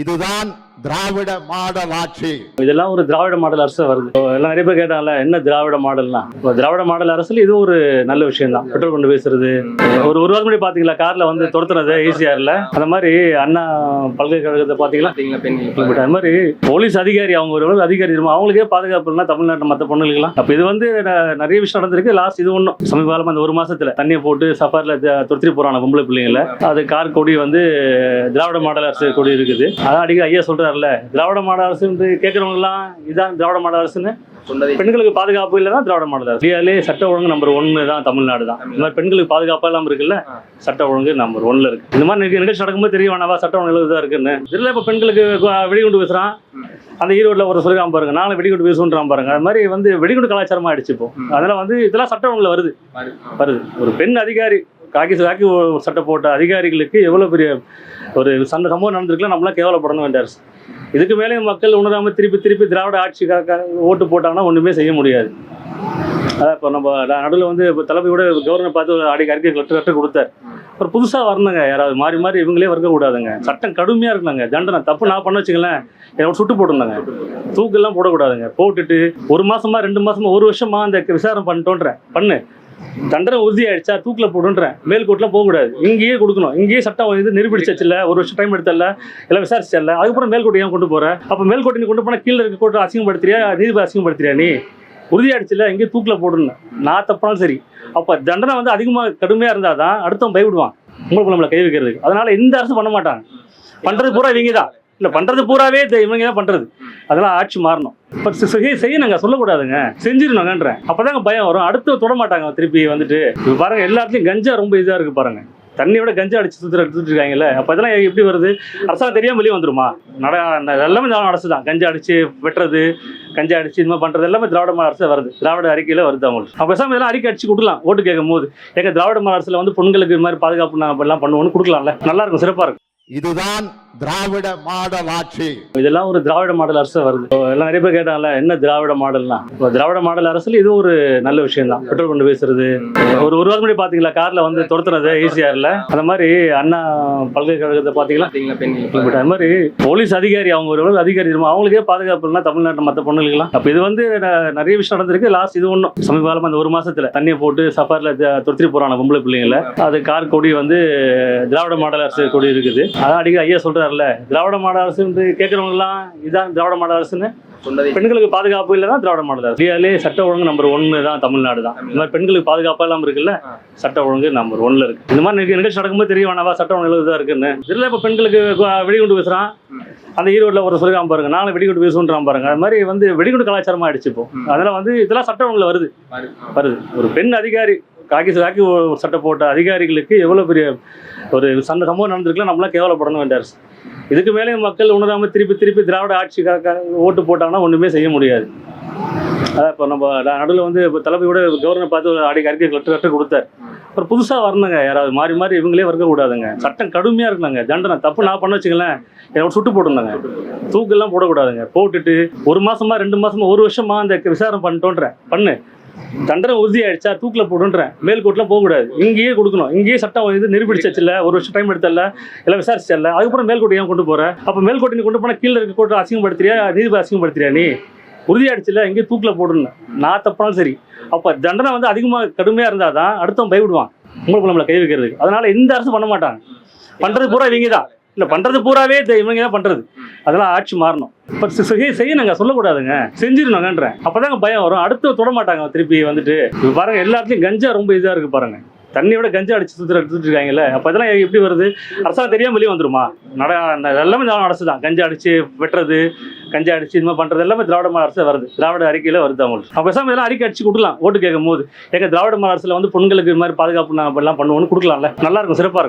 இதுதான் திராவிட மாடல் ஆட்சி. இதெல்லாம் ஒரு திராவிட மாடல் அரசு வருது. எல்லாம் நிறைய பேர் கேட்டாங்கல்ல என்ன திராவிட மாடல்னா? இப்போ திராவிட மாடல் அரசுல இது ஒரு நல்ல விஷயம் தான். பெட்ரோல் கொண்டு பேசுறது. ஒரு ஒரு வாரம் முன்னாடி பாத்தீங்களா கார்ல வந்து துரத்துனது ஈசிஆர்ல அந்த மாதிரி அண்ணா பல்கலைக்கழகத்தை பாத்தீங்களா இப்படி அது மாதிரி போலீஸ் அதிகாரி அவங்க ஒரு அதிகாரி அவங்களுக்கே பாதுகாப்பு இல்லைனா தமிழ்நாட்டில் மற்ற பொண்ணுங்களுக்குலாம் அப்போ இது வந்து நிறைய விஷயம் நடந்திருக்கு. லாஸ்ட் இது ஒன்றும் சமீப காலமா அந்த ஒரு மாசத்துல தண்ணியை போட்டு சஃபாரில் துரத்தி போறாங்க பொம்பளை பிள்ளைங்கள. அது கார் கொடி வந்து திராவிட மாடல் அரசு கொடி இருக்குது. அதான் அடிக்கடி ஐயா சொல்றாருல்ல திராவிட மாடல் அரசு வந்து கேட்குறவங்க எல்லாம் இதான் திராவிட மாடல் அரசுன்னு. பெண்களுக்கு பாதுகாப்பு இல்லைன்னா திராவிட மாடல் அரசு. இந்தியாவிலே சட்ட ஒழுங்கு நம்பர் ஒன்று தான் தமிழ்நாடு தான். இந்த மாதிரி பெண்களுக்கு பாதுகாப்பா இல்லாம இருக்குல்ல சட்ட ஒழுங்கு நம்பர் ஒன்ல இருக்கு. இந்த மாதிரி நிகழ்ச்சி- நடக்கும்போது தெரிய வேணாவா? சட்ட ஒழுங்கு தான் இருக்குன்னு. இதுல இப்ப பெண்களுக்கு வெடிகுண்டு பேசுறான் அந்த ஈரோட்ல ஒரு சொல்லிக்காம பாருங்க நாளை வெடிகுண்டு பேசுன்றான் பாருங்க. அது மாதிரி வந்து வெடிகுண்டு கலாச்சாரமா ஆயிடுச்சு இப்போ. அதனால வந்து இதெல்லாம் சட்ட ஒழுங்குல வருது. வருது. ஒரு பெண் அதிகாரி காக்கி காக்கி சட்டை போட்ட அதிகாரிகளுக்கு எவ்வளோ பெரிய ஒரு சண்டை சம்பவம் நடந்திருக்கலாம் நம்மளாம் கேவலப்படணும் வேண்டிய அரசு இதுக்கு மேலே மக்கள் உணராமல் திருப்பி திருப்பி திராவிட ஆட்சிக்காக ஓட்டு போட்டாங்கன்னா ஒன்றுமே செய்ய முடியாது. அதான் இப்போ நம்ம நடுவில் வந்து இப்போ தலைமையோட கவர்னர் பார்த்து ஒரு அடி அறிக்கை லெட்டர் லெட்டர் கொடுத்தார். அப்புறம் புதுசாக வரணுங்க யாராவது மாறி மாறி இவங்களே வரக்கூடாதுங்க. சட்டம் கடுமையாக இருக்கணுங்க தண்டனை தப்பு நான் பண்ண வச்சுங்களேன் என்னோட சுட்டு போட்டுருந்தாங்க. தூக்கெல்லாம் போடக்கூடாதுங்க போட்டுட்டு ஒரு மாசமா ரெண்டு மாசமா ஒரு வருஷமா அந்த விசாரணை பண்ணிட்டோன்றேன். பண்ணு. தண்டனை உறுதி ஆயிடுச்சா தூக்கில் போடுன்றேன். மேல்கோட்டில் போகக்கூடாது. இங்கேயே கொடுக்கணும். இங்கேயே சட்டம் இது நிரூபிடிச்சல ஒரு வருஷம் டைம் எடுத்தல எல்லாம் விசாரிச்சல அதுக்கப்புறம் மேல்கோட்டை ஏன் கொண்டு போகிற அப்போ மேல்கோட்டை நீ கொண்டு போனால் கீழே இருக்க கோட்டை அசிங்கப்படுத்துறியா? நீதிபதி அசிங்கப்படுத்துறியா நீ? உறுதியாயிடுச்சுல எங்கேயும் தூக்கில் போடணும் நான் தப்பாலும் சரி. அப்போ தண்டனை வந்து அதிகமாக கடுமையாக இருந்தால் தான் அடுத்தவன் பயப்படுவான். உங்களுக்கு நம்மளை கை வைக்கிறதுக்கு. அதனால் எந்த அரசும் பண்ண மாட்டாங்க. பண்ணுறது பூரா இவங்க தான் இல்லை பண்ணுறது பூராவே இவங்க தான் பண்ணுறது அதெல்லாம் ஆட்சி மாறணும். இப்போ செய்ய நாங்கள் சொல்லக்கூடாதுங்க. செஞ்சிடணுங்கன்றேன் அப்போதாங்க பயம் வரும். அடுத்து தொட மாட்டாங்க திருப்பி வந்துட்டு. பாருங்கள் பாருங்க எல்லா இடத்துலையும் கஞ்சா ரொம்ப இதாக இருக்குது பாருங்க. தண்ணியோட கஞ்சா அடிச்சு சுத்துற எடுத்துட்டு இருக்காங்கல்ல அப்போ இதெல்லாம் எப்படி வருது? அரசாங்கம் தெரியாம வெளியே வந்துருமா? நட எல்லாமே திராவிட அரசு தான். கஞ்சா அடிச்சு வெட்டுறது கஞ்சா அடிச்சு இது மாதிரி பண்றது எல்லாமே திராவிட மாநில அரசு வருது. திராவிட அறிக்கையில வருது அவங்களுக்கு. அப்போ பேசாம இதெல்லாம் அறிக்கை அடிச்சு கொடுக்கலாம் ஓட்டு கேட்கும் போது எங்க திராவிட மாநில அரசுல வந்து பெண்களுக்கு இது மாதிரி பாதுகாப்பு நாங்கள் எல்லாம் பண்ணுவோம்னு கொடுக்கலாம்ல. நல்லா இருக்கும் சிறப்பா இருக்கும். இதுதான் திராவிட மாடல் ஆட்சி. இதெல்லாம் ஒரு திராவிட மாடல் அரசு வருது. எல்லாம் நிறைய பேர் கேட்டாங்கல்ல என்ன திராவிட மாடல்னா? திராவிட மாடல் அரசுல இது ஒரு நல்ல விஷயம் தான் பெட்ரோல் கொண்டு பேசுறது. ஒரு ஒரு வாரம் முன்னாடி பாத்தீங்களா கார்ல வந்து துரத்துனது ஈசிஆர்ல அந்த மாதிரி அண்ணா பல்கலைக்கழகத்தை பாத்தீங்களா அது மாதிரி போலீஸ் அதிகாரி அவங்க ஒரு அதிகாரி அவங்களுக்கே பாதுகாப்பு இல்லைனா தமிழ்நாட்டில் மற்ற பொண்ணுங்களுக்குலாம் அப்போ இது வந்து நிறைய விஷயம் நடந்திருக்கு. லாஸ்ட் இது ஒன்றும் சமீப காலமா அந்த ஒரு மாசத்துல தண்ணியை போட்டு சஃபாரில் துரத்தி போறாங்க பொம்பளை பிள்ளைங்கள. அது கார் கொடி வந்து திராவிட மாடல் அரசு கொடி இருக்குது. அதான் அடிக்கடி ஐயா சொல்றாருல்ல திராவிட மாடல் அரசு வந்து கேட்குறவங்க எல்லாம் இதான் திராவிட மாடல் அரசுன்னு. பெண்களுக்கு பாதுகாப்பு இல்லைன்னா திராவிட மாடல் அரசு. இந்தியாவிலே சட்ட ஒழுங்கு நம்பர் ஒன்று தான் தமிழ்நாடு தான். இந்த மாதிரி பெண்களுக்கு பாதுகாப்பா இல்லாம இருக்குல்ல சட்ட ஒழுங்கு நம்பர் ஒன்ல இருக்கு. இந்த மாதிரி நிகழ்ச்சி- நடக்கும்போது தெரிய வேணாவா சட்ட ஒழுங்கு தான் இருக்குன்னு. இதுல இப்போ பெண்களுக்கு வெடிகுண்டு பேசுறான் அந்த ஈரோட்ல ஒரு சொல்லிக்காம பாருங்க நாளை வெடிகுண்டு பேசுன்றான் பாருங்க. அது மாதிரி வந்து வெடிகுண்டு கலாச்சாரமா ஆயிடுச்சு இப்போ. அதனால வந்து இதெல்லாம் சட்ட ஒழுங்குல வருது. வருது. ஒரு பெண் அதிகாரி காக்கி காக்கி ஒரு சட்டை போட்ட அதிகாரிகளுக்கு எவ்வளவு பெரிய ஒரு சண்டை சம்பவம் நடந்திருக்குல்ல நம்மளாம் கேவலப்படணும் வேண்டிய அரசு. இதுக்கு மேலே மக்கள் உணராமல் திருப்பி திருப்பி திராவிட ஆட்சி ஓட்டு போட்டாங்கன்னா ஒன்றுமே செய்ய முடியாது. அதான் இப்போ நம்ம நடுவில் வந்து இப்போ கூட கவர்னர் பார்த்து ஒரு அடி அறிக்கை லெட்டர் லெட்டர் கொடுத்தார். அப்புறம் புதுசாக வரணுங்க. யாராவது மாறி மாறி இவங்களே வரக்கூடாதுங்க. சட்டம் கடுமையாக இருக்கணுங்க. தண்டனை தப்பு நான் பண்ண வச்சுங்களேன் என்னோட சுட்டு போட்டுருந்தாங்க. தூக்கெல்லாம் போடக்கூடாதுங்க. போட்டுட்டு ஒரு மாசமா ரெண்டு மாசமா ஒரு வருஷமா அந்த விசாரணை பண்ணிட்டோன்றேன் பண்ணு. தண்டனை உறுதி ஆயிடுச்சா தூக்கில் போடுன்றேன். மேல்கோட்டில் போகக்கூடாது. இங்கேயே கொடுக்கணும். இங்கேயே சட்டம் இது நிரூபிடிச்சல ஒரு வருஷம் டைம் எடுத்தல எல்லாம் விசாரிச்சல அதுக்கப்புறம் மேல்கோட்டை ஏன் கொண்டு போகிறேன் அப்போ மேல்கோட்டை நீ கொண்டு போனால் கீழே இருக்க கோட்டை அசிங்கப்படுத்துறியா? நீதிபதி அசிங்கப்படுத்துறியா நீ? உறுதியாயிடுச்சுல எங்கேயும் தூக்கில் போடணும் நான் தப்பாலும் சரி. அப்போ தண்டனை வந்து அதிகமாக கடுமையாக இருந்தால் தான் அடுத்தவன் பயப்படுவான். உங்களுக்கு நம்மளை கை வைக்கிறதுக்கு. அதனால் எந்த அரசு பண்ண மாட்டாங்க. பண்ணுறது பூரா இவங்க தான் இல்லை பண்ணுறது பூராவே இவங்க தான் பண்ணுறது அதெல்லாம் ஆட்சி மாறணும். இப்போ செய்ய செய்யணுங்க சொல்லக்கூடாதுங்க. செஞ்சிடணுங்கன்றேன் அப்போதாங்க பயம் வரும். அடுத்து தொட மாட்டாங்க திருப்பி வந்துட்டு. இப்போ பாருங்க கஞ்சா ரொம்ப இதாக இருக்கு பாருங்க. தண்ணியோட கஞ்சா அடிச்சு சுத்துற எடுத்துட்டு இருக்காங்கல்ல. அப்போ இதெல்லாம் எப்படி வருது? அரசாங்கம் தெரியாம வெளியே வந்துருமா? நட எல்லாமே திராவிட அரசு தான். கஞ்சா அடிச்சு வெட்டுறது கஞ்சா அடிச்சு இது மாதிரி பண்றது எல்லாமே திராவிட மாநில அரசு வருது. திராவிட அறிக்கையில வருது அவங்களுக்கு. அப்போ பேசாம இதெல்லாம் அறிக்கை அடிச்சு கொடுக்கலாம். ஓட்டு கேட்கும் போது எங்க திராவிட மாநில அரசுல வந்து பெண்களுக்கு இது மாதிரி பாதுகாப்பு நாங்கள் எல்லாம் பண்ணுவோம்னு கொடுக்கலாம்ல. நல்லா இருக்கும் சிறப்பா இருக்கும்.